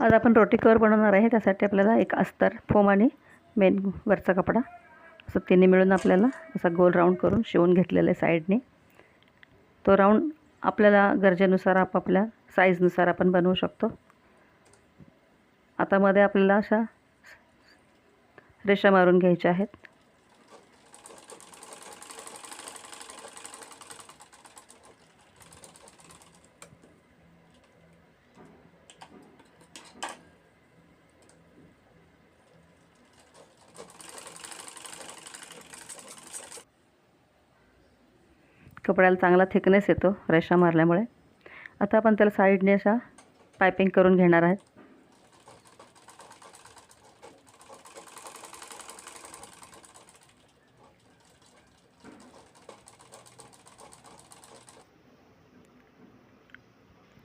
आज आपण रोटी कवर बनवणार आहे. त्यासाठी आपल्याला एक अस्तर फोम आणि मेन वरचा कपडा. असं तिन्ही मिळून आपल्याला असा गोल राऊंड करून शिवून घेतलेला आहे साईडने. तो राऊंड आपल्याला गरजेनुसार आपापल्या साईजनुसार आपण बनवू शकतो. आता मध्ये आपल्याला अशा रेषा मारून घ्यायच्या आहेत. कपड्याला चांगला थिकनेस येतो रेषा मारल्यामुळे. आता आपण त्याला साईडने अशा पायपिंग करून घेणार आहेत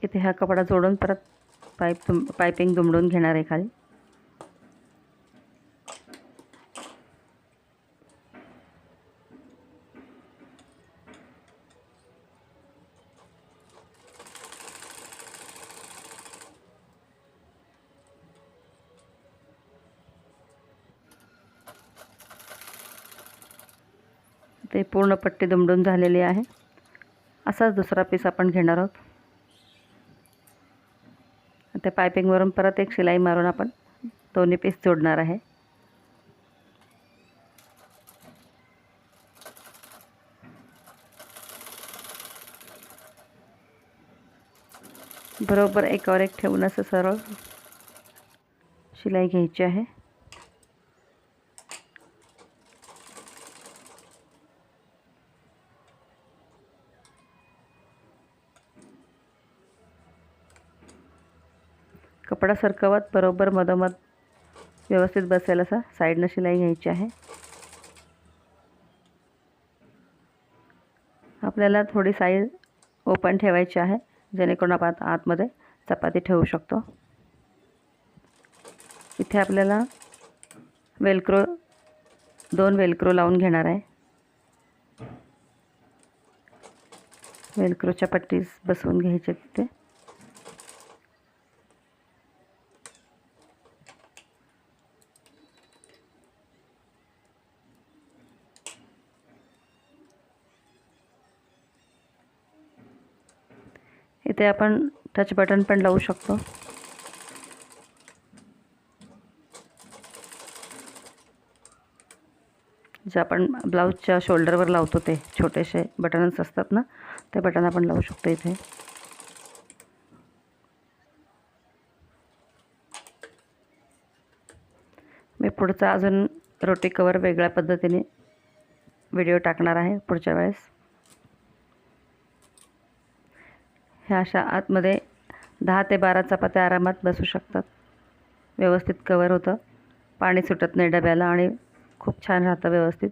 इथे हा कपडा जोडून परत पाईप तुम पायपिंग दुमडून घेणार आहे खाली. ते पूर्ण पट्टी दुमडून झालेली आहे. असाच दुसरा पीस आपण घेणार आहोत. त्या पायपिंगवरून परत एक शिलाई मारून आपण दोन्ही पीस जोडणार आहे. बरोबर एकावर एक ठेवून असं सरळ शिलाई घ्यायची आहे. कपडा सरकवत बरोबर मधोमध व्यवस्थित बसेल असा साईडनं शिलाई घ्यायची आहे. आपल्याला थोडी साईज ओपन ठेवायची आहे जेणेकरून आपण आतमध्ये चपाती ठेवू शकतो. इथे आपल्याला वेलक्रो दोन वेलक्रो लावून घेणार आहे. वेलक्रोच्या पट्टीस बसवून घ्यायचे तिथे. तिथे आपण टच बटन पण लावू शकतो. जे आपण ब्लाऊजच्या शोल्डरवर लावतो ते छोटेसे बटन्स असतात ना ते बटन आपण लावू शकतो इथे. मी पुढचा अजून रोटी कवर वेगळ्या पद्धतीने व्हिडिओ टाकणार आहे पुढच्या वेळेस. ह्या अशा आतमध्ये दहा ते बारा चपात्या आरामात बसू शकतात. व्यवस्थित कवर होतं. पाणी सुटत नाही डब्याला आणि खूप छान राहतं व्यवस्थित.